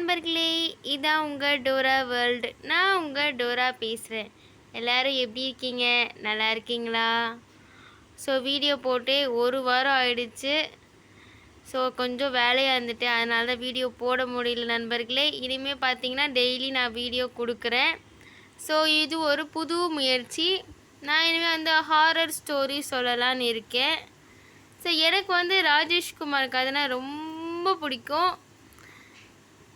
நண்பர்களே இதான் உங்கள் டோரா வேர்ல்டு. நான் உங்கள் டோரா பேசுகிறேன் எல்லோரும் எப்படி இருக்கீங்க? நல்லா இருக்கீங்களா? ஸோ வீடியோ போட்டு ஒரு வாரம் ஆயிடுச்சு. ஸோ கொஞ்சம் வேலையாக இருந்துட்டு அதனால தான் வீடியோ போட முடியல நண்பர்களே. இனிமேல் பார்த்தீங்கன்னா டெய்லி நான் வீடியோ கொடுக்குறேன். ஸோ இது ஒரு புது முயற்சி. நான் இனிமேல் வந்து ஹாரர் ஸ்டோரி சொல்லலான்னு இருக்கேன். ஸோ எனக்கு வந்து ராஜேஷ்குமார் கதைனா ரொம்ப பிடிக்கும்.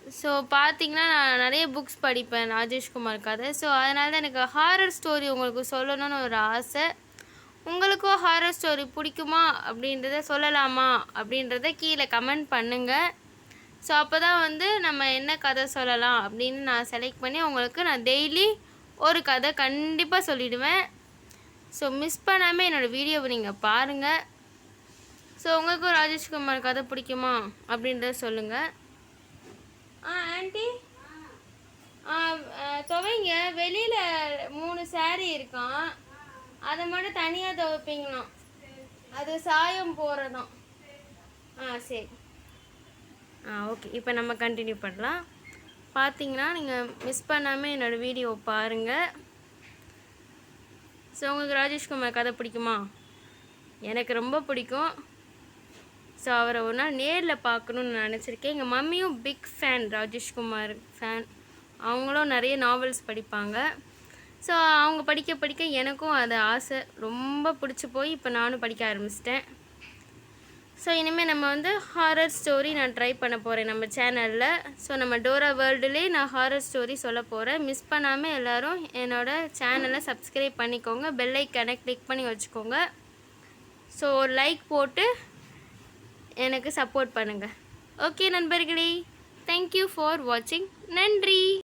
ஸோ பார்த்தீங்கன்னா நான் நிறைய புக்ஸ் படிப்பேன் ராஜேஷ்குமார் கதை. ஸோ அதனால தான் எனக்கு ஹாரர் ஸ்டோரி உங்களுக்கு சொல்லணும்னு ஒரு ஆசை. உங்களுக்கும் ஹாரர் ஸ்டோரி பிடிக்குமா அப்படின்றத சொல்லலாமா அப்படின்றத கீழே கமெண்ட் பண்ணுங்கள் ஸோ அப்போ தான் வந்து நம்ம என்ன கதை சொல்லலாம் அப்படின்னு நான் செலக்ட் பண்ணி உங்களுக்கு நான் டெய்லி ஒரு கதை கண்டிப்பாக சொல்லிவிடுவேன் ஸோ மிஸ் பண்ணாமல் என்னோடய வீடியோவை நீங்கள் பாருங்கள் ஸோ உங்களுக்கும் ராஜேஷ்குமார் கதை பிடிக்குமா அப்படின்றத சொல்லுங்கள் ஆ ஆண்டி. ஆ துவைங்க. வெளியில் மூணு சேரீ இருக்கான் அதை மட்டும் தனியாக துவைப்பீங்களாம் அது சாயம் போகிறதும் ஆ சரி. ஆ ஓகே இப்போ நம்ம கண்டினியூ பண்ணலாம். பார்த்தீங்கன்னா நீங்கள் மிஸ் பண்ணாமல் என்னோடய வீடியோ பாருங்கள் ஸோ உங்களுக்கு ராஜேஷ்குமார் கதை பிடிக்குமா? எனக்கு ரொம்ப பிடிக்கும். ஸோ அவரை ஒரு நாள் நேரில் பார்க்கணுன்னு நான் நினச்சிருக்கேன். எங்கள் மம்மியும் பிக் ஃபேன் ராஜேஷ்குமார் ஃபேன் அவங்களும் நிறைய நாவல்ஸ் படிப்பாங்க. ஸோ அவங்க படிக்க படிக்க எனக்கும் அது ஆசை. ரொம்ப பிடிச்சி போய் இப்போ நானும் படிக்க ஆரம்பிச்சிட்டேன். ஸோ இனிமேல் நம்ம வந்து ஹாரர் ஸ்டோரி நான் ட்ரை பண்ண போகிறேன் நம்ம சேனலில் ஸோ நம்ம டோரா வேர்ல்டுலேயே நான் ஹாரர் ஸ்டோரி சொல்ல போகிறேன் மிஸ் பண்ணாமல் எல்லோரும் என்னோடய சேனலை சப்ஸ்கிரைப் பண்ணிக்கோங்க. பெல் கிளிக் பண்ணி வச்சுக்கோங்க. ஸோ ஒரு லைக் போட்டு எனக்கு சப்போர்ட் பண்ணுங்கள் ஓகே நண்பர்களே. தேங்க்யூ ஃபார் வாட்சிங் நன்றி.